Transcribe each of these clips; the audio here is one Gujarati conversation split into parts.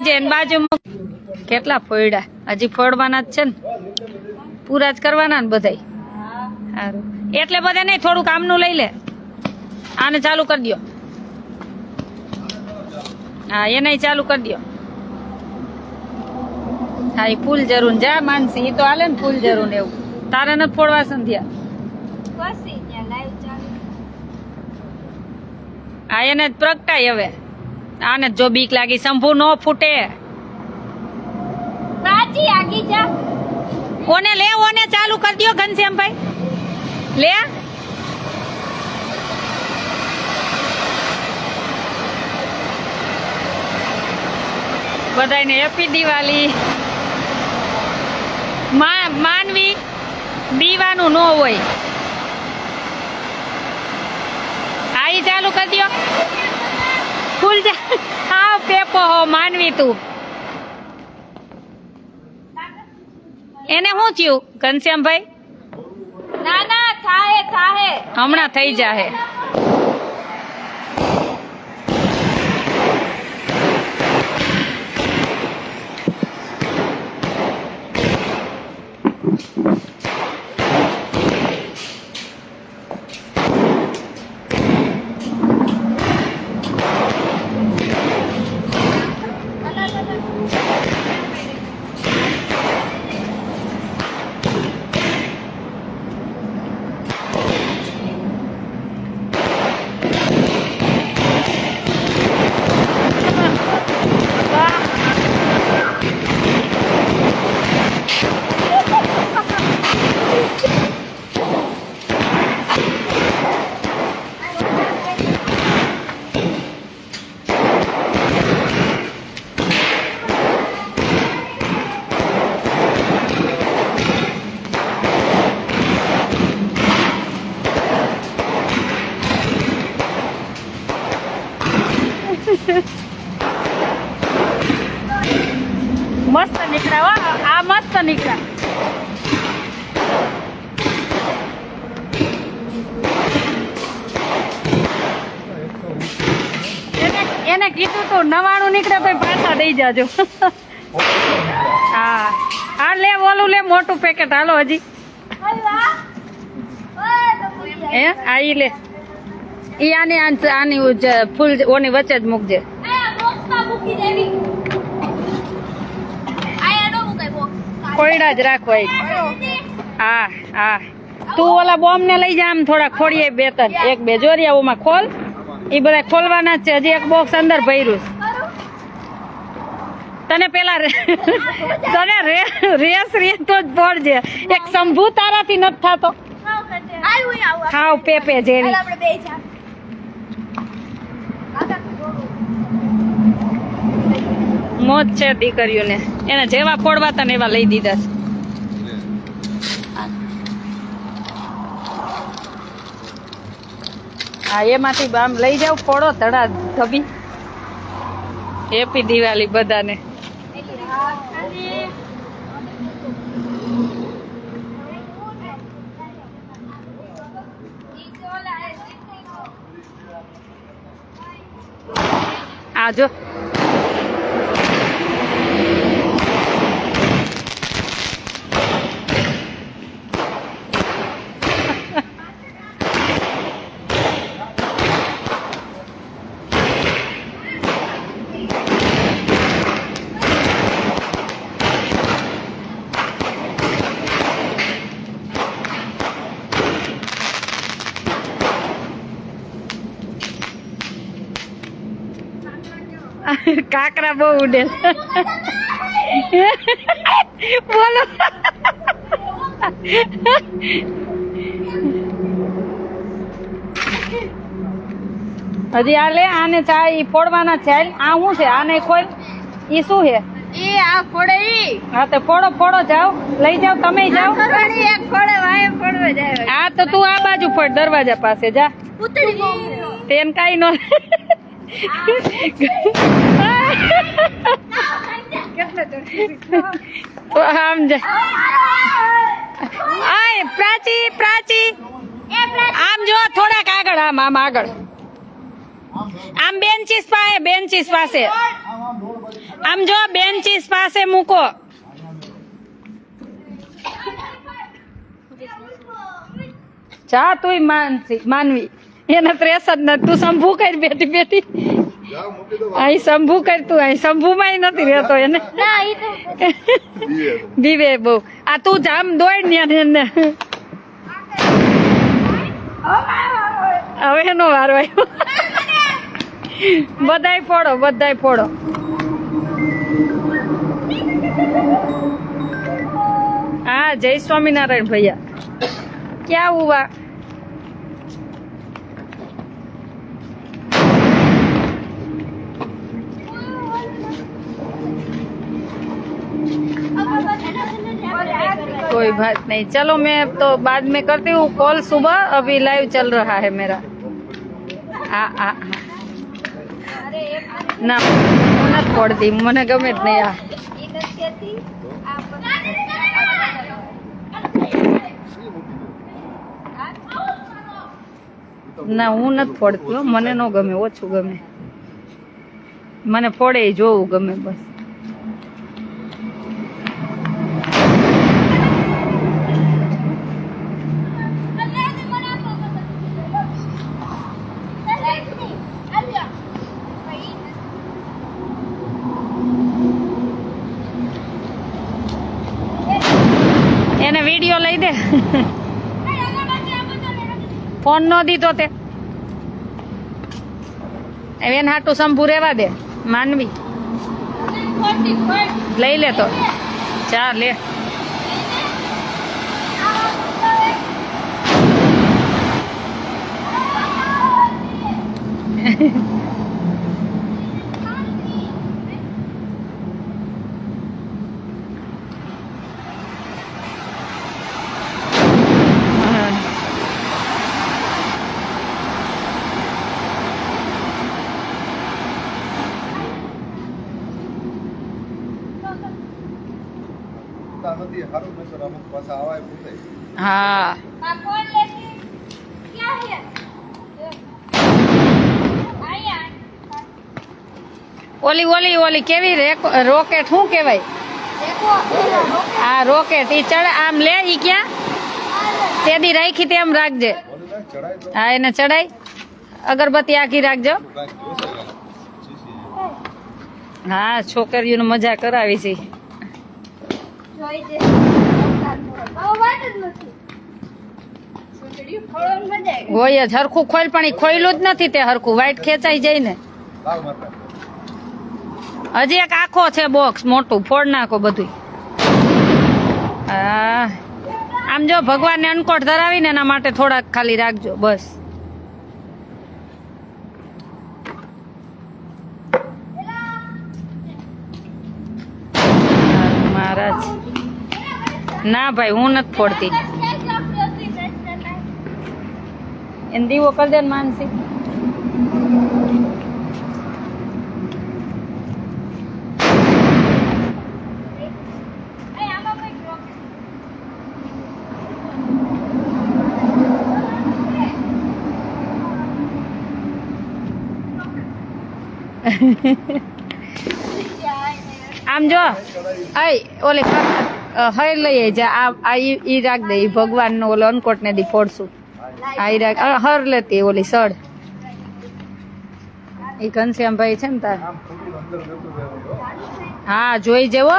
જે એની બાજુમાં કેટલા ફોયડા? હજી ફોડવાના જ છે ને? પૂરા જ કરવાના ને બધા સારું. એટલે બધા નહીં થોડું કામનું લઈ લે. આને ચાલુ કરી દો હા એને ચાલુ કરી દો હા એ ફૂલ જરૂર જા માનસી એ તો હાલે ને ફૂલ જરૂર એવું. તારે નથી ફોડવા સંધ્યા? હા એને જ પ્રગટાય હવે. આને જો બીક લાગી શંભુ નો ફૂટે. ઓને લે ઓને ચાલુ કરી દયો ઘનશ્યામભાઈ. લે. બધાને હેપી દિવાળી. મા- માનવી દીવાનું ન હોય. આઈ ચાલુ કરી ફૂલ જા હા પેપો હો માનવી તું. એને શું થયું ઘનશ્યામભાઈ? ના ના થાહે થાહે. હમણાં થઈ જાહે મસ્ત નીકળ્યા હો આ મસ્ત નીકળ્યા એને એને કીધું તું નવાણું નીકળે તો પાછા દઈ જાજો. હા. હા, લે, ઓલું લે, મોટું પેકેટ હાલો, હજી. હે? આ ઈ લે. ઈ આની આની ફૂલ ઓની વચ્ચે જ મૂકજે. કોયડા જ રાખવા ઈ. હા હા. તું ઓલા બોમ્બ ને લઈ જા આમ થોડા ખોડીએ બે ત્રણ એક બે જોરિયાઓમાં ખોલ. એ બધા ખોલવાના જ છે. હજી એક બોક્સ અંદર ભર્યું. તને પેલા તને રેસ રેતો જ પડજે. એક શંભુ તારાથી નથી થતો. ખાવ પેપે જેવી મોજ છે દીકરીઓને. એને જેવા ફોડવા તને એવા લઈ દીધા છે. હા એમાંથી આમ લઈ જાવ ફોડો, ધડા ધબી. હેપી દિવાળી બધાને. આ જો કાકરા બહુ ઉડે બોલો. હજી આ લે આને ચા ઈ ફોડવાના છે. આ શું છે? આને કોઈ ઈ શું છે? એ આ ફોડે ઈ. હા તો ફોડો ફોડો જાવ લઈ જાવ તમે જાઓ. એક ફોડે વાય ફોડવે જાય આ તો તું આ બાજુ ફોડ દરવાજા પાસે જા. તેન કાઈ નો આમ પ્રાચી પ્રાચી. આમ જો થોડાક આગળ, આમ આમ આગળ. આમ બેન્ચીસ પાસે બેન્ચીસ પાસે. આમ જો બેન્ચીસ પાસે મૂકો. જા તુંય માનસી, માનવી. એને ત્રેસ જ નથી. તું શંભુ કરી બેઠી બેઠી. અહીં શંભુ કરતું અહીં શંભુમાં નથી રહેતો એને. દીવે બહુ. આ તું જામ દોડ ને એને. હવે એનો વારો આવ્યો. બધાય ફોડો બધાય ફોડો. હા જય સ્વામિનારાયણ ભૈયા. ક્યાં હુआ कोई बात नहीं चलो मैं तो बाद में करती हूँ कॉल सुबह अभी लाइव चल रहा है मेरा હા હા હા ના હું નથી પડતી મને ગમે જ નહીં આ ઈ નથી કહેતી. આ ના હું નથી ફોડતી હો મને ન ગમે ઓછું ગમે મને ફોડે ઈ જોવું ગમે બસ લઈ દે. ફોન નો દીધો તે એને હાટું શંભુ રેવા દે, માનવી. લઈ લે તો. ચા લે. હા. અમુક પાછા આવાય પૂછે હા. ઓલી ઓલી ઓલી કેવી રેકો- રોકેટ શું કહેવાય? હા રોકેટ. આ રોકેટ. ઈ ચડ આમ લે ઈ ક્યાં? તેદી રાખી તેમ રાખજે. તો. હા એને ચડાઈ અગરબત્તી આખી રાખજો. હા છોકરીઓને મજા કરાવી છે. હોય જ હરખું ખોલ પણ એ ખોયલું જ નથી તે હરખું. વાઈટ ખેંચાઈ જાય ને. હજી એક આખો છે બોક્સ મોટું. ફોડ નાખો બધું આમ જો ભગવાનને અનકોટ ધરાવીને એના માટે થોડાક ખાલી રાખજો બસ. ના ભાઈ હું નથી ફોડતી એને દીવો કરી દે ને માનસી. આમ જો આય ઓલે હઈ લઈએ જા આ આ ઈ રાખ દે ઈ ભગવાન નો ઓલો અનકોટ ને દી ફોડશું આ ઈ રાખ હર લેતી ઓલી સળ એ ઘનશ્યામભાઈ છે ને તાર હો. હા જોઈ જેવો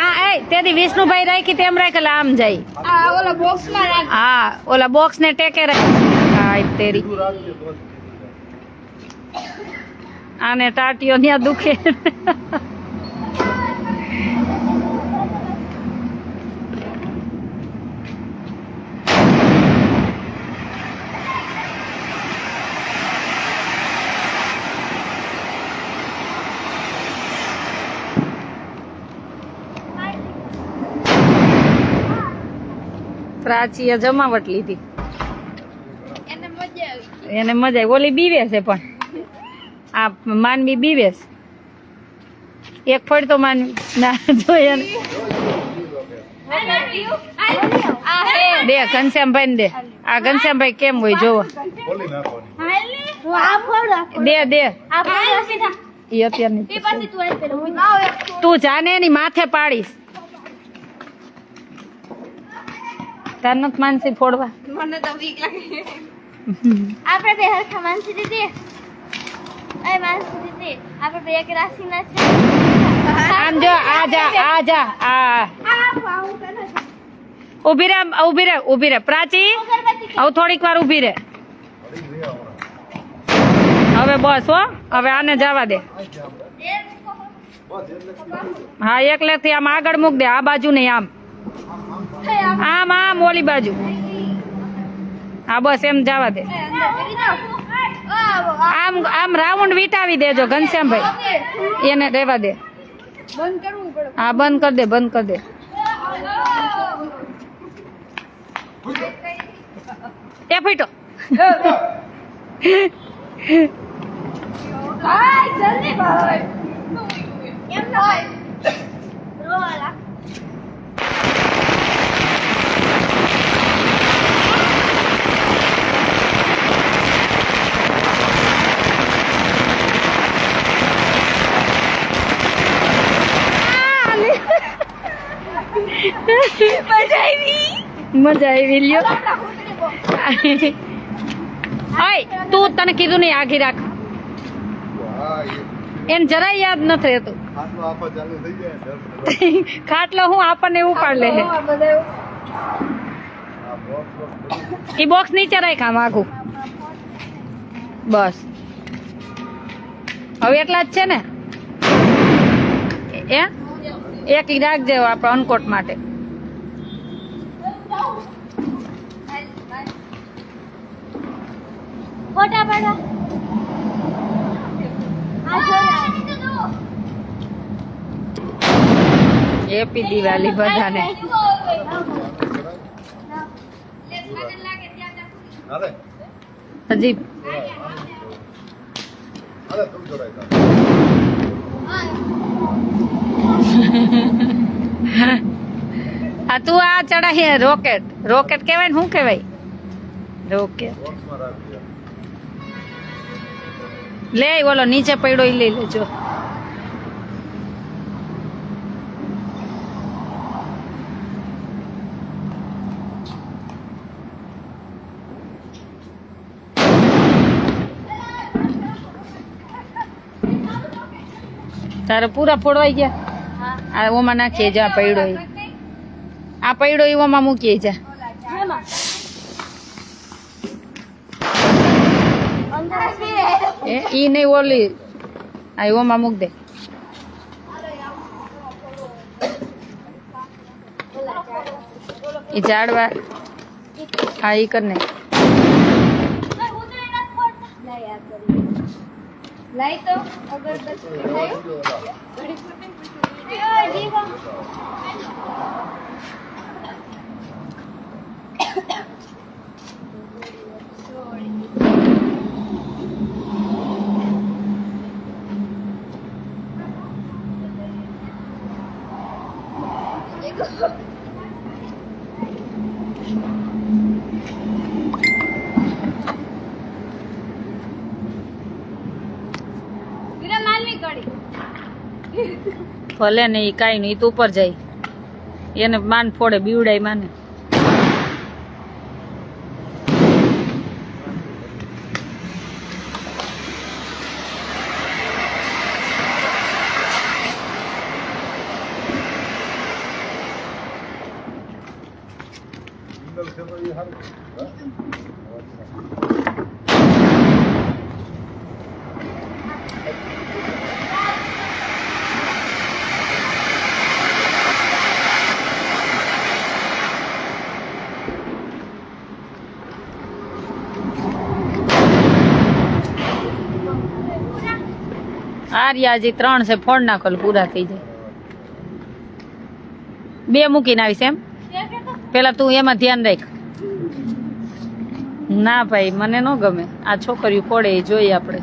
આ એ તેદી વિષ્ણુભાઈ રાખી તેમ રાખેલા આમ જાય ઓલા બોક્સમાં રાખ. હા ઓલા બોક્સ ને ટેકે રાખી હા તેરી. આને ટાટીઓ ત્યાં દુખે પ્રાચીએ જમાવટ લીધી. એને મજા આવી એને મજા આવી. ઓલી બીવે છે પણ. આ માનવી બીવે છે. એક ફળ તો માનવી. ના જોઈએ. દે ઘનશ્યામભાઈ ને દે આ ઘનશ્યામભાઈ કેમ હોય જોવો. દે. દે એ અત્યારની તું જાને એની માથે પાડીશ. તાર નથી માનસી ફોડવા. મને તો બીક લાગે. આપણે બે હરખા માનસી દીદી. એ માનસી દીદી આપણે બે એક રાશિ ના છે. આમ જો આ જા આ જા આ. ઊભી રે ઊભી રે ઊભી રે. પ્રાચી હવે થોડીક વાર ઊભી રે. અડી ગયા હમણાં. હવે બસ હો હવે આને જવા દે. બસ એટલે હા એક લેખથી આમ આગળ મૂક દે આ બાજુ નહીં આમ. આમ આમ ઓલી બાજુ. હા બસ એમ જવા દે. આમ આમ રાઉન્ડ વીટાવી દેજો ઘનશ્યામભાઈ એને રહેવા દે. હા બંધ કરી દે બંધ કરી દે. એ ફીટો જલ્દી ભાઈ એમ ના હોય રોવાલા મજા આવી મજા આવી લ્યો આપણા હુંટડી બો ઓય તું તને કીધું નહીં આઘી રાખ હા એ એને જરાય યાદ નથી રહેતું ખાટલો આપવા ચાલુ થઈ જાય ને દસ ખાટલો હું આપણને ઉપાડ લે આ બોક્સ બોક્સ બધું એ બોક્સ નીચે રાખ આમ આખું બસ હવે એટલા જ છે ને એ એક ઈ રાખજે આપણે અનકોટ માટે ફોટા પાડવા આ જો હેપી દિવાળી બધાને હાલે હજી હાલે તું જોડાય તા. આ તું આ ચડાવી રોકેટ રોકેટ કહેવાય ને શું કહેવાય રોકેટ બોક્સમાં રાખજે. લે ઓલો નીચે પડ્યો ઈ લઈ લેજો. તારે પૂરા ફોડવાઈ ગયા? આ ઓમાં નાખીએ જા પડ્યો આ પડ્યો ઈ ઓમાં મૂકીએ જા. એ, ઈ નહીં ઓલી, આ ઓમાં મૂક દે. એ ઝાડવા હા, ઈ કર ને. લાઈ તો જીવા વિરા માલની કડી ભલે ને એ કાંઈ નહીં તો ઉપર જાય. એને માન ફોડે બીવડાય માને. આ રહ્યા હજી ત્રણ છે ફોડ નાખો પૂરા થઈ જાય. બે મૂકીને આવીશ એમ? પેલા તું એમાં ધ્યાન રાખ. ના ભાઈ, મને ન ગમે. આ છોકરીઓ પડે, એ જોઈએ આપણે.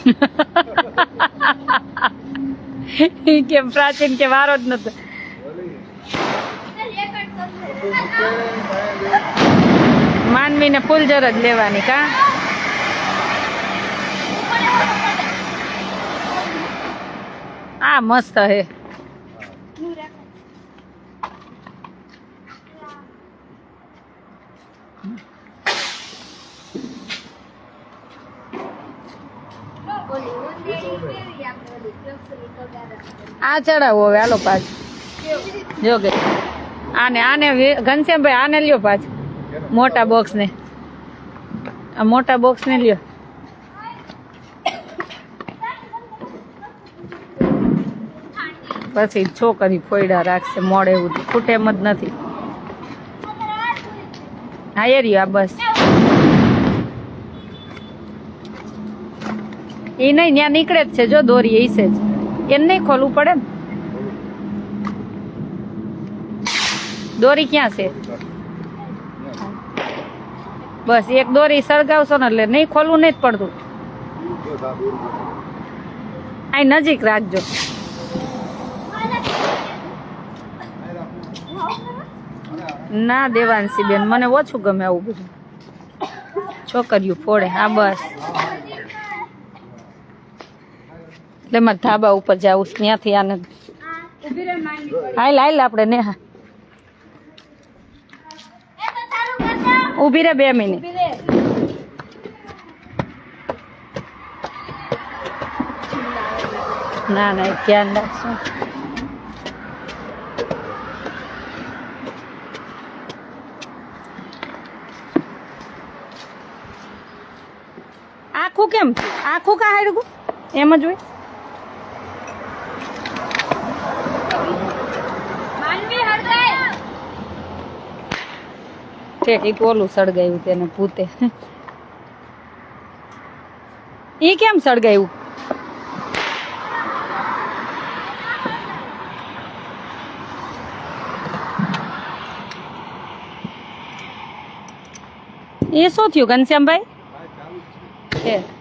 કે પ્રાચીન કે વારો જ નતો. માનવીને ફૂલજર જ લેવાની કા આ મસ્ત હે નું રેકોર્ડ ઓલી ઓલી કેવી આપણે ઓલી ચોકસરી પગાર આ ચડાવો હવે, હાલો પાછું. જો કે, આને આને ઘનશ્યામભાઈ, આને લ્યો પાછ, મોટા બોક્સ ને આ મોટા બોક્સ ને લ્યો. પછી છોકરી ફોયડા રાખશે, મોડે એવું ખૂટે જ નથી. હા, એ રહ્યો, આ બસ. એ નહીં, ત્યાં નીકળે જ છે જો, દોરી, એ છે જ. એમ નહીં ખોલવું પડે ને? દોરી ક્યાં છે? બસ, એક દોરી સળગાવશો ને એટલે નહીં ખોલવું, નહીં જ પડતું. આ નજીક રાખજો. ના દેવાંશી બેન મને ઓછું ગમે આવું બધું. છોકરીઓ ફોડે. હા, બસ. એટલે મારે ધાબા ઉપર જવું છે, ત્યાંથી આને હાલ હાલ આપણે ને હા. ઊભી રે બે મિનિટ. ના ના ધ્યાન રાખશું. આખું કેમ? આખું કા હારું એમ જ હોય માનવી હળગાય ઠેક ઓલું સળગાયું તેને ભૂતે. એ કેમ સળગાયું? એ શું થયું ઘનશ્યામભાઈ? છે.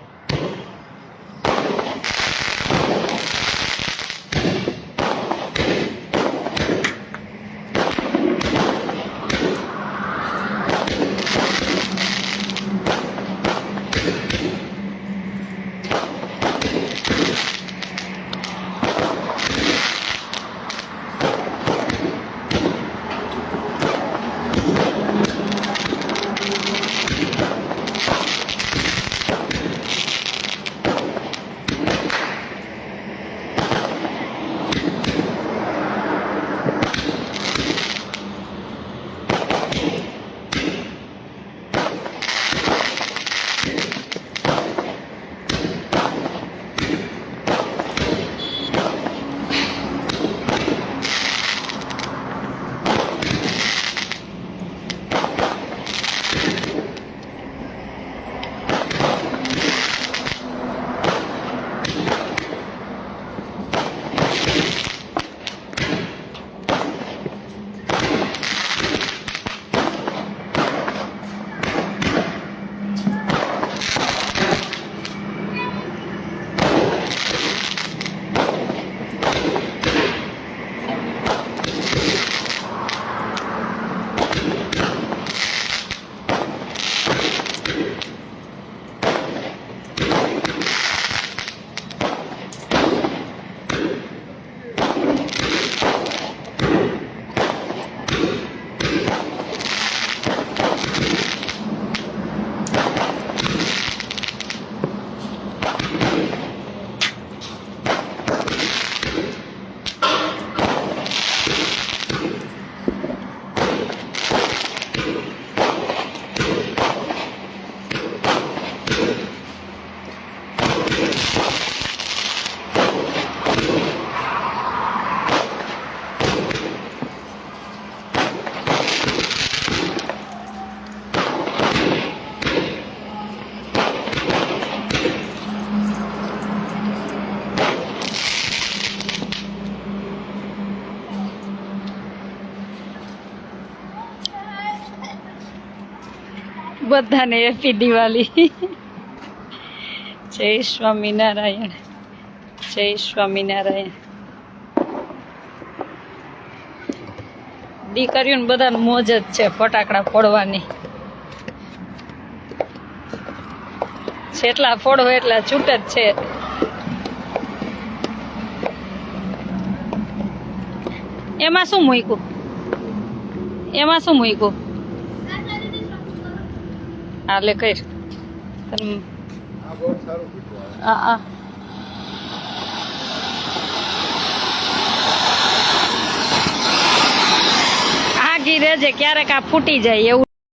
બધાને હેપી દિવાળી જય સ્વામિનારાયણ. જય સ્વામિનારાયણ. દીકરીઓને બધાને મોજ જ છે ફટાકડા ફોડવાની. જેટલા ફોડો એટલા છૂટ જ છે. એમાં શું મૂક્યું? એમાં શું મૂક્યું? હા લે કર આ આ. આ આગી ક્યારેક આ ફૂટી જાય એવું